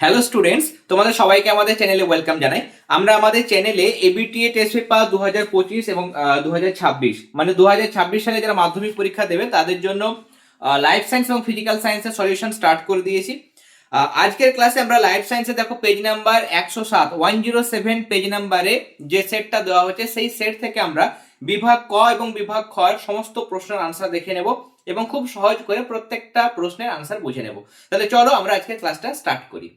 Hello students তোমাদের সবাইকে আমাদের চ্যানেলে ওয়েলকাম জানাই। আমরা আমাদের চ্যানেলে এবিটিএ টেস্ট পেপার দু হাজার পঁচিশ এবং দু হাজার ছাব্বিশ। মানে দু হাজার ছাব্বিশ সালে যারা মাধ্যমিক পরীক্ষা দেবে, তাদের জন্য লাইফ সায়েন্স এবং ফিজিক্যাল সায়েন্সের সলিউশন স্টার্ট করে দিয়েছি। আজকের ক্লাসে আমরা লাইফ সায়েন্সে দেখো পেজ নাম্বার একশো সাত। ওয়ান জিরো সেভেন পেজ নাম্বারে যে সেটটা দেওয়া হয়েছে, সেই সেট থেকে আমরা বিভাগ ক এবং বিভাগ খ সমস্ত প্রশ্নের আনসার দেখে নেব এবং খুব সহজ করে প্রত্যেকটা প্রশ্নের আনসার বুঝে নেব। তাহলে চলো আমরা আজকে ক্লাসটা স্টার্ট করি।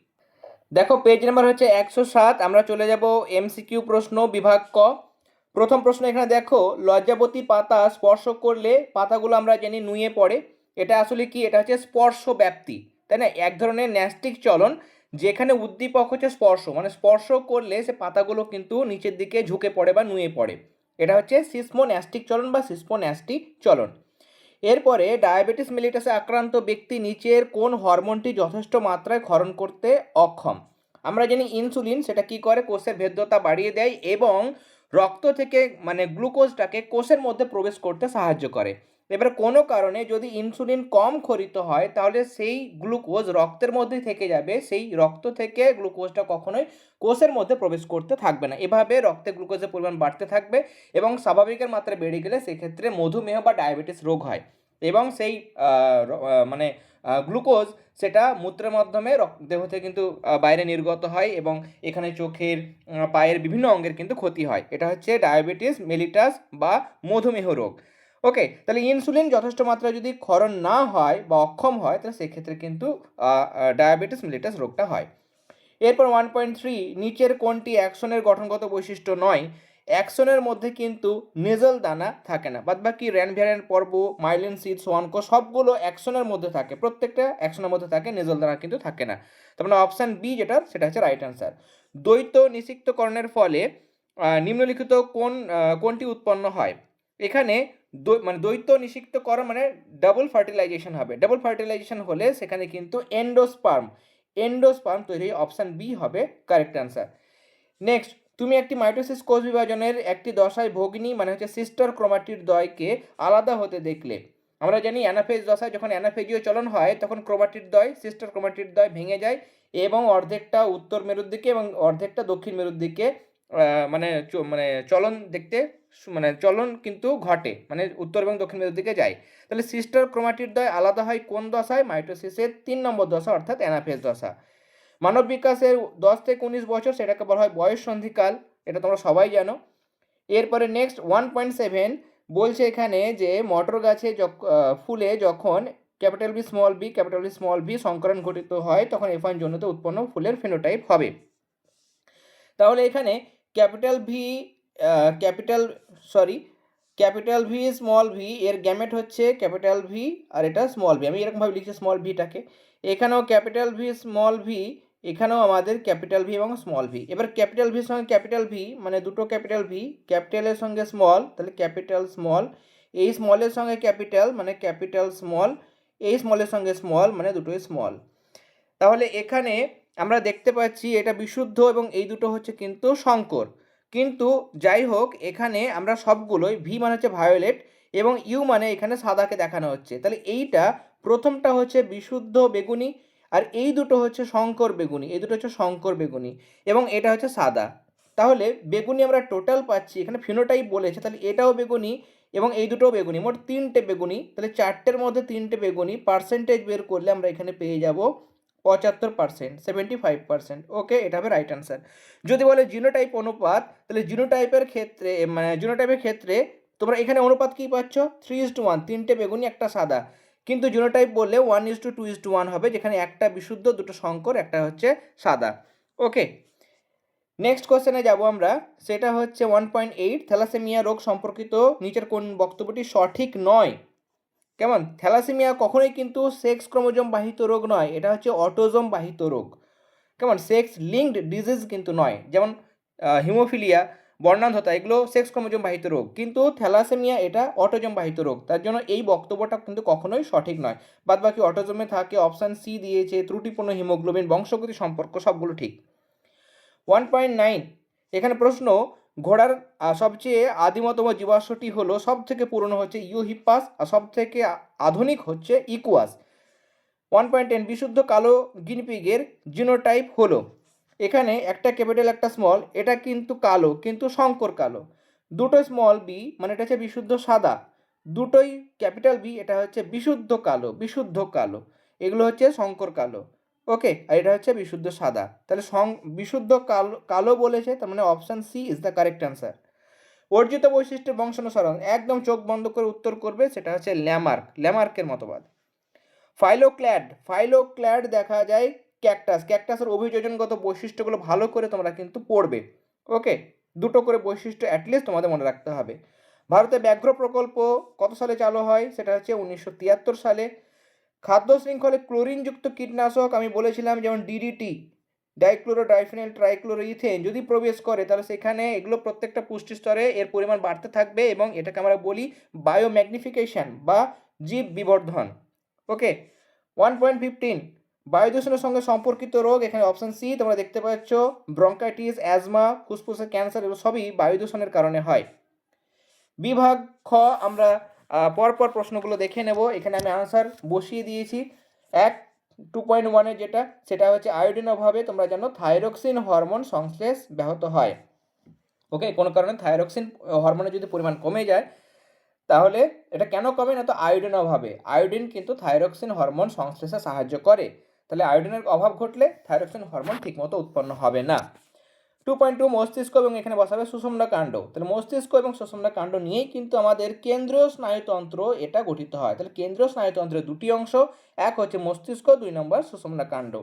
দেখো পেজ নাম্বার হচ্ছে একশো সাত। আমরা চলে যাব এমসিকিউ প্রশ্ন বিভাগ ক। প্রথম প্রশ্ন এখানে দেখো, লজ্জাবতী পাতা স্পর্শ করলে পাতাগুলো আমরা জানি নুয়ে পড়ে। এটা আসলে কি? এটা হচ্ছে স্পর্শ ব্যাপ্তি, তাই না? এক ধরনের ন্যাস্টিক চলন যেখানে উদ্দীপক হচ্ছে স্পর্শ। মানে স্পর্শ করলে সে পাতাগুলো কিন্তু নিচের দিকে ঝুঁকে পড়ে বা নুয়ে পড়ে। এটা হচ্ছে সিসমো ন্যাস্টিক চলন বা সিসমো ন্যাস্টিক চলন। এরপরে ডায়াবেটিস মেলিটাসে আক্রান্ত ব্যক্তি নিচের কোন হরমোনটি যথেষ্ট মাত্রায় ক্ষরণ করতে অক্ষম? আমরা জানি ইনসুলিন, সেটা কি করে? কোষের ভেদ্যতা বাড়িয়ে দেয় এবং রক্ত থেকে মানে গ্লুকোজটাকে কোষের মধ্যে প্রবেশ করতে সাহায্য করে। এবার কোনো কারণে যদি ইনসুলিন কম খরিত হয়, তাহলে সেই গ্লুকোজ রক্তের মধ্যেই থেকে যাবে। সেই রক্ত থেকে গ্লুকোজটা কখনোই কোষের মধ্যে প্রবেশ করতে থাকবে না। এভাবে রক্তে গ্লুকোজের পরিমাণ বাড়তে থাকবে এবং স্বাভাবিকের মাত্রা বেড়ে গেলে সেক্ষেত্রে মধুমেহ বা ডায়াবেটিস রোগ হয়। এবং সেই মানে গ্লুকোজ সেটা মূত্রের মাধ্যমে দেহ থেকে কিন্তু বাইরে নির্গত হয় এবং এখানে চোখের পায়ের বিভিন্ন অঙ্গের কিন্তু ক্ষতি হয়। এটা হচ্ছে ডায়াবেটিস মেলিটাস বা মধুমেহ রোগ। ওকে তাহলে ইনসুলিন যথেষ্ট মাত্রায় যদি ক্ষরণ না হয় বা অক্ষম হয়, তাহলে সেক্ষেত্রে কিন্তু ডায়াবেটিস মেলিটাস রোগটা হয়। এরপর ওয়ান পয়েন্ট থ্রি নিচের কোনটি অ্যাকশনের গঠনগত বৈশিষ্ট্য নয়, অ্যাকশনের মধ্যে কিন্তু নেজল দানা থাকে না। বাদ বাকি র্যানভ্যারেন পর্ব মাইলিন সিড সোয়ানক সবগুলো অ্যাকশনের মধ্যে থাকে। প্রত্যেকটা অ্যাকশনের মধ্যে থাকে নেজল দানা কিন্তু থাকে না। তার মানে অপশান বি যেটা, সেটা হচ্ছে রাইট অ্যান্সার দ্বৈত নিষিক্তকরণের ফলে নিম্নলিখিত কোন কোনটি উৎপন্ন হয়? এখানে মানে দ্বৈত নিষিক্তকরণ মানে ডাবল ফার্টিলাইজেশন হবে। ডাবল ফার্টিলাইজেশন হলে সেখানে কিন্তু এন্ডোস্পার্ম এন্ডোস্পার্ম তৈরি অপশান বি হবে কারেক্ট অ্যান্সার নেক্সট তুমি একটি মাইটোসিস কোষ বিভাজনের একটি দশায় ভগ্নী মানে হচ্ছে সিস্টার ক্রোমাটির দয়কে আলাদা হতে দেখলে, আমরা জানি অ্যানাফেজ দশায় যখন অ্যানাফেজীয় চলন হয়, তখন ক্রোমাটির দয় সিস্টার ক্রোমাটির দয় ভেঙে যায় এবং অর্ধেকটা উত্তর মেরুর দিকে এবং অর্ধেকটা দক্ষিণ মেরুর দিকে মানে মানে চলন দেখতে মানে চলন কিন্তু ঘটে মানে উত্তর এবং দক্ষিণ মেরুর দিকে যায়। তাহলে সিস্টার ক্রোমাটির দয় আলাদা হয় কোন দশায়? মাইটোসিসের তিন নম্বর দশা, অর্থাৎ অ্যানাফেজ দশা। মানব বিকাশের দশ থেকে উনিশ বছর সেটাকে বলা হয় বয়স সন্ধিকাল, এটা তোমরা সবাই জানো। এরপরে নেক্সট ওয়ান পয়েন্ট সেভেন বলছে এখানে যে মটর গাছে ফুলে যখন capital B small B, capital B small B সংকরণ ঘটিত হয়, তখন এফাইন জন্যতে উৎপন্ন ফুলের ফেনোটাইপ হবে। তাহলে এখানে capital V capital sorry capital V small V এর গ্যামেট হচ্ছে ক্যাপিটাল ভি আর এটা স্মল ভি আমি এরকমভাবে লিখছি স্মল ভিটাকে এখানেও ক্যাপিটাল ভি স্মল ভি এখানেও আমাদের ক্যাপিটাল ভি এবং স্মল ভি এবার ক্যাপিটাল ভির সঙ্গে ক্যাপিটাল ভি মানে দুটো ক্যাপিটাল ভি ক্যাপিটালের সঙ্গে স্মল তাহলে ক্যাপিটাল স্মল এই স্মলের সঙ্গে ক্যাপিটাল মানে ক্যাপিটাল স্মল এই স্মলের সঙ্গে স্মল মানে দুটোই স্মল তাহলে এখানে আমরা দেখতে পাচ্ছি এটা বিশুদ্ধ এবং এই দুটো হচ্ছে কিন্তু সংকর। কিন্তু যাই হোক, এখানে আমরা সবগুলোই ভি মানে হচ্ছে ভায়োলেট এবং ইউ মানে এখানে সাদাকে দেখানো হচ্ছে। তাহলে এইটা প্রথমটা হচ্ছে বিশুদ্ধ বেগুনি আর এই দুটো হচ্ছে শঙ্কর বেগুনি। এই দুটো হচ্ছে শঙ্কর বেগুনি এবং এটা হচ্ছে সাদা। তাহলে বেগুনি আমরা টোটাল পাচ্ছি, এখানে ফিনোটাইপ বলেছে, তাহলে এটাও বেগুনি এবং এই দুটোও বেগুনি। মোট তিনটে বেগুনি, তাহলে চারটের মধ্যে তিনটে বেগুনি পার্সেন্টেজ বের করলে আমরা এখানে পেয়ে যাব পঁচাত্তর percent seventy five percent okay এটা হবে রাইট অ্যান্সার যদি বলে জিনোটাইপ অনুপাত, তাহলে জিনোটাইপের ক্ষেত্রে মানে জিনোটাইপের ক্ষেত্রে তোমরা এখানে অনুপাত কী পাচ্ছ? থ্রি ইস টু ওয়ান তিনটে বেগুনি, একটা সাদা। কিন্তু জিনোটাইপ বললে one is to two is to one হবে, যেখানে একটা বিশুদ্ধ, দুটো শঙ্কর, একটা হচ্ছে সাদা। ওকে নেক্সট কোশ্চেনে যাব আমরা। সেটা হচ্ছে ওয়ান পয়েন্ট এইট থ্যালাসেমিয়া রোগ সম্পর্কিত নিচের কোন বক্তব্যটি সঠিক নয়? কেমন? থ্যালাসেমিয়া কখনোই কিন্তু সেক্স ক্রোমোজোম বাহিত রোগ নয়, এটা হচ্ছে অটোজোম বাহিত রোগ। কেমন? সেক্স লিঙ্কড ডিজিজ কিন্তু নয়, যেমন হিমোফিলিয়া, বর্ণান্ধতা, এগুলো সেক্স ক্রোমোজোম বাহিত রোগ। কিন্তু থ্যালাসেমিয়া এটা অটোজোম বাহিত রোগ, তার জন্য এই বক্তব্যটা কিন্তু কখনোই সঠিক নয়। বাদ বাকি অটোজোমে থাকে অপশান সি দিয়েছে, ত্রুটিপূর্ণ হিমোগ্লোবিন, বংশগতি সম্পর্ক সবগুলো ঠিক। ওয়ান পয়েন্ট নাইন, এখানে প্রশ্ন ঘোড়ার সবচেয়ে আদিমতম জীবাশ্মটি হলো সব থেকে পুরনো হচ্ছে ইউহিপাস আর সব থেকে আধুনিক হচ্ছে ইকুয়াস। ওয়ান পয়েন্ট টেন বিশুদ্ধ কালো গিনিপিগের জিনোটাইপ হলো। এখানে একটা ক্যাপিটাল, একটা স্মল এটা কিন্তু কালো, কিন্তু শঙ্কর কালো। দুটো স্মল বি মানে এটা হচ্ছে বিশুদ্ধ সাদা। দুটোই ক্যাপিটাল বি এটা হচ্ছে বিশুদ্ধ কালো বিশুদ্ধ কালো। এগুলো হচ্ছে শঙ্কর কালো। ওকে আর এটা হচ্ছে বিশুদ্ধ সাদা। তাহলে সং, বিশুদ্ধ কালো কালো বলেছে, তার মানে option C is the correct answer অর্জিত বৈশিষ্ট্যের বংশানুসরণ, একদম চোখ বন্ধ করে উত্তর করবে, সেটা হচ্ছে ল্যামার্ক, ল্যামার্কের মতবাদ। ফাইলোক্ল্যাড ফাইলোক্ল্যাড দেখা যায় ক্যাকটাস ক্যাকটাসের অভিযোজনগত বৈশিষ্ট্যগুলো ভালো করে তোমরা কিন্তু পড়বে। ওকে দুটো করে বৈশিষ্ট্য অ্যাটলিস্ট তোমাদের মনে রাখতে হবে। ভারতে ব্যাঘ্র প্রকল্প কত সালে চালু হয়? সেটা হচ্ছে উনিশশো তিয়াত্তর সালে। খাদ্য শৃঙ্খলে ক্লোরিনযুক্ত কীটনাশক আমি বলেছিলাম, যেমন DDT dichloro diphenyl trichloro ethane যদি প্রবেশ করে, তাহলে সেখানে এগুলো প্রত্যেকটা পুষ্টি স্তরে এর পরিমাণ বাড়তে থাকবে এবং এটাকে আমরা বলি বায়োম্যাগনিফিকেশন বা জীব বিবর্ধন। ওকে ওয়ান পয়েন্ট ফিফটিন বায়ু দূষণের সঙ্গে সম্পর্কিত রোগ, এখানে অপশন সি তোমরা দেখতে পাচ্ছ ব্রঙ্কাইটিস অ্যাজমা ফুসফুসের ক্যান্সার এগুলো সবই বায়ু দূষণের কারণে হয়। বিভাগ খ, আমরা পরপর প্রশ্নগুলো দেখে নেব। এখানে আমি আনসার বসিয়ে দিয়েছি। এক টু পয়েন্ট ওয়ানের যেটা, সেটা হচ্ছে আয়োডিন অভাবে তোমরা জানো থাইরক্সিন হরমোন সংশ্লেষ ব্যাহত হয়। ওকে কোনো কারণে? থাইরক্সিন হরমোনের যদি পরিমাণ কমে যায়, তাহলে এটা কেন কমে না? তো আয়োডিন অভাবে। আয়োডিন কিন্তু থাইরক্সিন হরমোন সংশ্লেষে সাহায্য করে। তাহলে আয়োডিনের অভাব ঘটলে থাইরক্সিন হরমোন ঠিকমতো উৎপন্ন হবে না। টু পয়েন্ট টু মস্তিষ্ক এবং এখানে বসাবে সুষুম্না কাণ্ড। তাহলে মস্তিষ্ক এবং সুষুম্না কাণ্ড নিয়েই কিন্তু আমাদের কেন্দ্রীয় স্নায়ুতন্ত্র এটা গঠিত হয়। তাহলে কেন্দ্রীয় স্নায়ুতন্ত্রের দুটি অংশ, এক হচ্ছে মস্তিষ্ক, দুই নম্বর সুষুম্না কাণ্ড।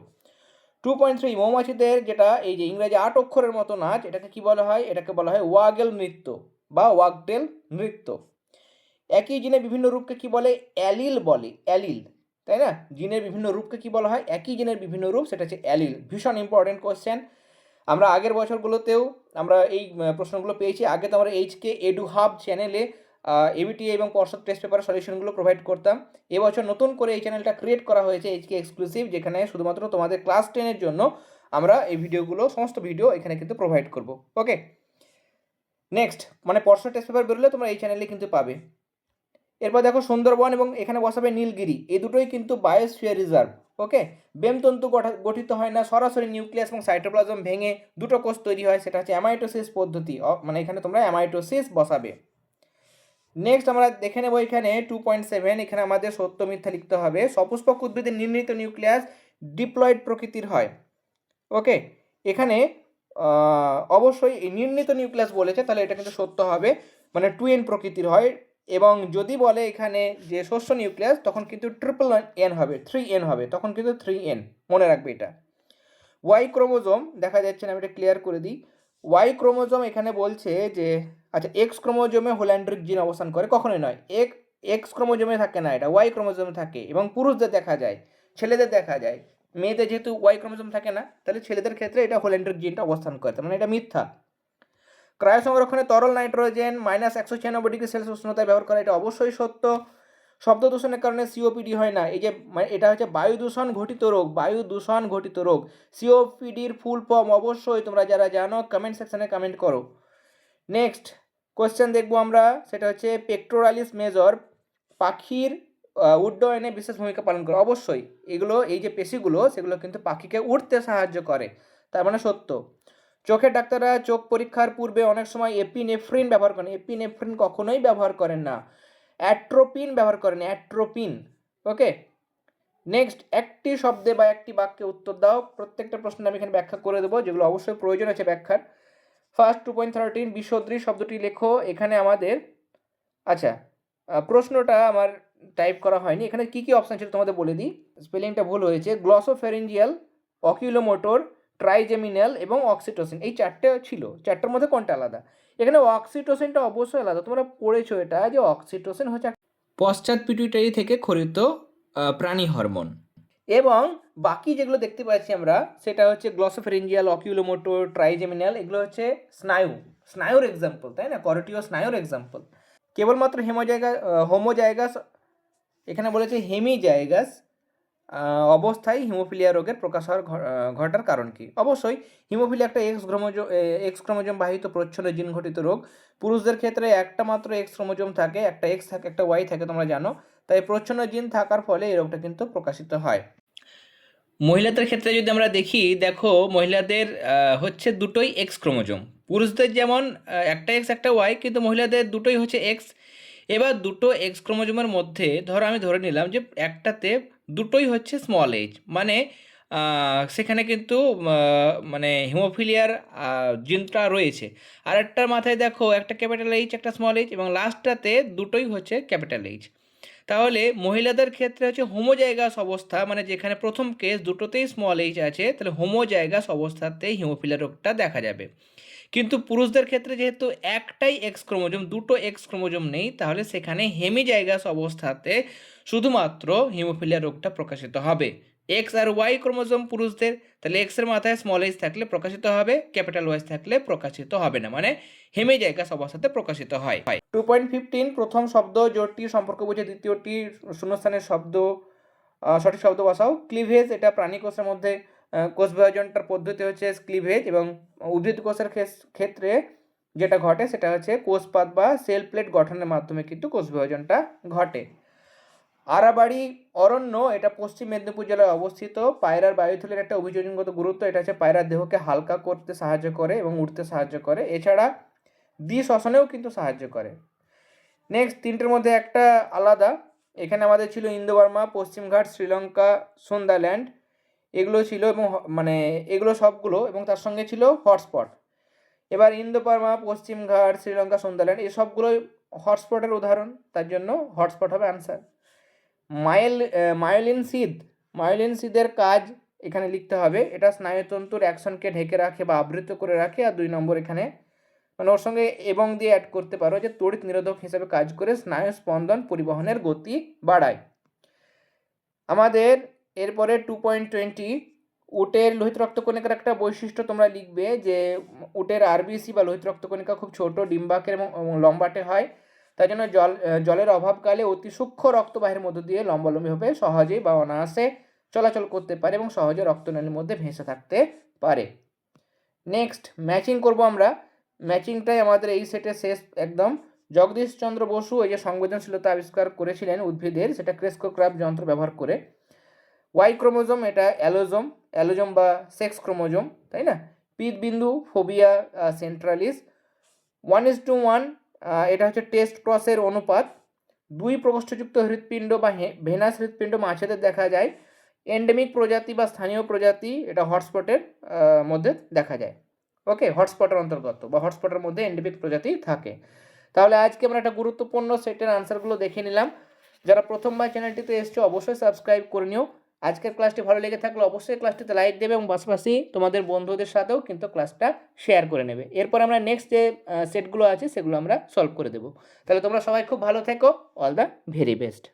টু পয়েন্ট থ্রি মৌমাছিদের যেটা এই যে ইংরেজি আট অক্ষরের মতো নাচ, এটাকে কি বলা হয়? এটাকে বলা হয় ওয়াগেল নৃত্য বা ওয়াগডেল নৃত্য। একই জিনে বিভিন্ন রূপকে কি বলে? অ্যালিল বলে, অ্যালিল, তাই না? জিনের বিভিন্ন রূপকে কি বলা হয়? একই জিনের বিভিন্ন রূপ, সেটা হচ্ছে অ্যালিল। ভীষণ ইম্পর্টেন্ট কোয়েশ্চেন আমরা আগের বছরগুলোতেও আমরা এই প্রশ্নগুলো পেয়েছি। আগে তো আমরা এইচকে এডু হাব চ্যানেলে এবিটি এবং পর্ষদ টেস্ট পেপার সলিউশনগুলো প্রোভাইড করতাম। এবছর নতুন করে এই চ্যানেলটা ক্রিয়েট করা হয়েছে এইচকে এক্সক্লুসিভ যেখানে শুধুমাত্র তোমাদের ক্লাস টেনের জন্য আমরা এই ভিডিওগুলো সমস্ত ভিডিও এখানে কিন্তু প্রোভাইড করব। ওকে নেক্সট মানে পর্ষদ টেস্ট পেপার বেরোলে তোমরা এই চ্যানেলে কিন্তু পাবে। এরপর দেখো সুন্দরবন এবং এখানে বসাবে নীলগিরি। এই দুটোই কিন্তু বায়োস্ফিয়ার রিজার্ভ ওকে বেমতন্তু গঠা- গঠিত হয় না, সরাসরি নিউক্লিয়াস এবং সাইটোপ্লাজম ভেঙে দুটো কোষ তৈরি হয়, সেটা হচ্ছে অ্যামাইটোসিস পদ্ধতি মানে এখানে তোমরা অ্যামাইটোসিস বসাবে। নেক্সট আমরা দেখে নেব এখানে টু পয়েন্ট সেভেন এখানে আমাদের সত্য মিথ্যা লিখতে হবে। সপুষ্পক উদ্ভিদের নির্মিত নিউক্লিয়াস ডিপ্লয়েড প্রকৃতির হয় ওকে এখানে অবশ্যই নির্মিত নিউক্লিয়াস বলেছে, তাহলে এটা কিন্তু সত্য হবে। মানে টু এন প্রকৃতির হয় এবং যদি বলে এখানে যে শস্য নিউক্লিয়াস, তখন কিন্তু ট্রিপল এন হবে থ্রি এন হবে, তখন কিন্তু থ্রি এন মনে রাখবে এটা। ওয়াই ক্রোমোজোম, দেখা যাচ্ছে না, আমি এটা ক্লিয়ার করে দিই। ওয়াই ক্রোমোজোম এখানে বলছে যে আচ্ছা এক্স ক্রোমোজোমে হোল্যান্ড্রিক জিন অবস্থান করে, কখনোই নয়, এক এক্স ক্রোমোজোমে থাকে না এটা ওয়াই ক্রোমোজোমে থাকে, এবং পুরুষদের দেখা যায়, ছেলেদের দেখা যায়। মেয়েদের যেহেতু ওয়াই ক্রোমোজোম থাকে না, তাহলে ছেলেদের ক্ষেত্রে এটা হোল্যান্ড্রিক জিনটা অবস্থান করে মানে এটা মিথ্যা। ক্রায় সংরক্ষণে তরল নাইট্রোজেন মাইনাস একশো ছিয়ানব্বই ডিগ্রি সেলসিয়াস উষ্ণতায় ব্যবহার করা, এটা অবশ্যই সত্য। শব্দ দূষণের কারণে সিওপিডি হয় না। এই যে এটা হচ্ছে বায়ু দূষণ ঘটিত রোগ, বায়ু দূষণ ঘটিত রোগ। সিওপিডির ফুল ফর্ম অবশ্যই তোমরা যারা জানো কমেন্ট সেকশনে কমেন্ট করো। নেক্সট কোয়েশ্চেন দেখব আমরা, সেটা হচ্ছে পেক্টোরালিস মেজর পাখির উড্ডয়নে বিশেষ ভূমিকা পালন করে। অবশ্যই, এগুলো, এই যে পেশিগুলো, সেগুলো কিন্তু পাখিকে উঠতে সাহায্য করে। তার মানে সত্য। চোখের ডাক্তাররা চোখ পরীক্ষার পূর্বে অনেক সময় এপিনেফ্রিন ব্যবহার করেন। এপিনেফ্রিন কখনোই ব্যবহার করেন না। অ্যাট্রোপিন ব্যবহার করেন, অ্যাট্রোপিন। ওকে? নেক্সট, একটি শব্দে বা একটি বাক্যে উত্তর দাও। প্রত্যেকটা প্রশ্ন আমি এখানে ব্যাখ্যা করে দেবো, যেগুলো অবশ্যই প্রয়োজন আছে ব্যাখ্যার। ফার্স্ট টু পয়েন্ট থার্টিন বিসদৃশ শব্দটি লেখো। এখানে আমাদের আচ্ছা প্রশ্নটা আমার টাইপ করা হয়নি। এখানে কি কি অপশান ছিল তোমাদের বলে দিই? স্পেলিংটা ভুল হয়েছে। গ্লসোফেরেঞ্জিয়াল অকিউলোমোটর ট্রাইজেমিনাল এবং অক্সিটোসিন এই চারটে ছিল। চারটের মধ্যে কোনটা আলাদা? এখানে অক্সিটোসিনটা অবশ্যই আলাদা। তোমরা পড়েছো এটা যে অক্সিটোসিন হচ্ছে পশ্চাৎ পিটুইটারি থেকে খরিত প্রাণী হরমোন। এবং বাকি যেগুলো দেখতে পাচ্ছি আমরা সেটা হচ্ছে গ্লসোফেরেঞ্জিয়াল অকিউলোমোটর ট্রাইজেমিনাল এগুলো হচ্ছে স্নায়ু। স্নায়ুর এক্সাম্পল তাই না? করটিও স্নায়ুর এক্সাম্পল কেবলমাত্র হেমোজাইগা হোমোজাইগাস এখানে বলেছে হেমি জায়গাস অবস্থায় হিমোফিলিয়া রোগের প্রকাশ হওয়ার ঘটার কারণ কি? অবশ্যই, হিমোফিলিয়া একটা এক্স ক্রোমোজোম এক্স ক্রোমোজোম বাহিত প্রচ্ছন্ন জিন ঘটিত রোগ। পুরুষদের ক্ষেত্রে একটা মাত্র এক্স ক্রোমোজোম থাকে, একটা এক্স থাকে, একটা ওয়াই থাকে, তোমরা জানো। তাই প্রচ্ছন্ন জিন থাকার ফলে এই রোগটা কিন্তু প্রকাশিত হয়। মহিলাদের ক্ষেত্রে যদি আমরা দেখি, দেখো মহিলাদের হচ্ছে দুটোই এক্স ক্রোমোজোম। পুরুষদের যেমন একটা এক্স একটা ওয়াই কিন্তু মহিলাদের দুটোই হচ্ছে এক্স এবার দুটো এক্স ক্রোমোজোমের মধ্যে, ধরো আমি ধরে নিলাম যে একটাতে দুটোই হচ্ছে স্মল এজ মানে সেখানে কিন্তু মানে হিমোফিলিয়ার জিনটা রয়েছে। আর একটার মাথায় দেখো, একটা ক্যাপিটাল এইচ একটা স্মল এইচ এবং লাস্টটাতে দুটোই হচ্ছে ক্যাপিটাল এইচ তাহলে মহিলাদের ক্ষেত্রে হচ্ছে হোমোজাইগাস অবস্থা মানে যেখানে প্রথম কেস দুটোতেই স্মল এইচ আছে, তাহলে হোমোজাইগাস অবস্থাতেই হিমোফিলিয়া রোগটা দেখা যাবে। কিন্তু পুরুষদের ক্ষেত্রে যেহেতু একটাই এক্স ক্রোমোজোম, দুটো এক্স ক্রোমোজোম নেই, তাহলে সেখানে হেমিজাইগাস অবস্থাতে শুধুমাত্র হিমোফিলিয়া রোগটা প্রকাশিত হবে। এক্স আর ওয়াই ক্রোমোজোম পুরুষদের, তাহলে এক্সের মাথায় স্মল এইচ থাকলে প্রকাশিত হবে ক্যাপিটাল ওয়াইস থাকলে প্রকাশিত হবে না মানে হেমিজাইগাস অবস্থাতে প্রকাশিত হয়। টু পয়েন্ট ফিফটিন প্রথম শব্দ জোটটি সম্পর্ক বুঝে দ্বিতীয়টি, শূন্যস্থানের শব্দ সঠিক শব্দ বসাও। ক্লিভেজ এটা প্রাণী কোষের মধ্যে কোষ বিভাজনটার পদ্ধতি হচ্ছে ক্লিভেজ এবং উদ্ভিদ কোষের ক্ষেত্রে যেটা ঘটে সেটা হচ্ছে কোষপাত বা সেল প্লেট গঠনের মাধ্যমে কিন্তু কোষ বিভাজনটা ঘটে। আরাবাড়ি অরণ্য, এটা পশ্চিম মেদিনীপুর জেলায় অবস্থিত। পায়রার বায়ুথলের একটা অভিযোজনগত গুরুত্ব, এটা হচ্ছে পায়রার দেহকে হালকা করতে সাহায্য করে এবং উঠতে সাহায্য করে। এছাড়া দ্বি শ্বসনেও কিন্তু সাহায্য করে। নেক্সট তিনটের মধ্যে একটা আলাদা। এখানে আমাদের ছিল ইন্দোবার্মা, পশ্চিমঘাট, শ্রীলঙ্কা সন্ধ্যাল্যান্ড এগুলো ছিল এবং মানে এগুলো সবগুলো এবং তার সঙ্গে ছিল হটস্পট। এবার ইন্দোবার্মা পশ্চিমঘাট শ্রীলঙ্কা সন্ধ্যাল্যান্ড এই সবগুলোই হটস্পটের উদাহরণ, তার জন্য হটস্পট হবে আনসার মাইল মায়োলিন সিদ, মায়োলিন সিদের কাজ এখানে লিখতে হবে। এটা স্নায়ুতন্তুর অ্যাকশনকে ঢেকে রাখে বা আবৃত করে রাখে আর দুই নম্বর এখানে মানে ওর সঙ্গে এবং দিয়ে অ্যাড করতে পারো যে তড়িৎ নিরোধক হিসেবে কাজ করে স্নায়ু স্পন্দন পরিবহনের গতি বাড়ায়। আমাদের এরপরে টু পয়েন্ট টোয়েন্টি উটের লোহিত রক্তকণিকার একটা বৈশিষ্ট্য তোমরা লিখবে যে, উটের আরবিসি বা লোহিত রক্তকণিকা খুব ছোট, ডিম্বাকের এবং লম্বাটে হয়। তাই জন্য জল জলের অভাবকালে অতি সূক্ষ্ম রক্তবাহের মধ্য দিয়ে লম্বালম্বিভাবে সহজেই বা অনায়াসে চলাচল করতে পারে এবং সহজে রক্তনালীর মধ্যে ভেসে থাকতে পারে। নেক্সট ম্যাচিং করব আমরা। ম্যাচিংটাই আমাদের এই সেটে শেষ একদম। জগদীশচন্দ্র বসু এই যে সংবেদনশীলতা আবিষ্কার করেছিলেন উদ্ভিদের, সেটা ক্রেস্কোক্রাফ যন্ত্র ব্যবহার করে। ওয়াই ক্রোমোজোম এটা অ্যালোজোম অ্যালোজোম বা সেক্স ক্রোমোজোম, তাই না? বিন্দু phobia সেন্ট্রালিস one is to one এটা হচ্ছে টেস্ট ক্রসের অনুপাত। দুই প্রকোষ্ঠযুক্ত হৃৎপিণ্ড বা ভেনাস হৃৎপিণ্ড মাছেদের দেখা যায়। এন্ডেমিক প্রজাতি বা স্থানীয় প্রজাতি, এটা হটস্পটের মধ্যে দেখা যায়। ওকে হটস্পটের অন্তর্গত বা হটস্পটের মধ্যে এন্ডেমিক প্রজাতি থাকে। তাহলে আজকে আমরা একটা গুরুত্বপূর্ণ সেটের আনসারগুলো দেখে নিলাম। যারা প্রথমবার চ্যানেলটিতে এসছো, অবশ্যই সাবস্ক্রাইব করে নিও। আজকের ক্লাসটি ভালো লেগে থাকলে অবশ্যই ক্লাসটিতে লাইক দেবে এবং পাশাপাশি তোমাদের বন্ধুদের সাথেও কিন্তু ক্লাসটা শেয়ার করে নেবে। এরপর আমরা নেক্সট যে সেটগুলো আছে সেগুলো আমরা সলভ করে দেবো। তাহলে তোমরা সবাই খুব ভালো থেকো। All the very best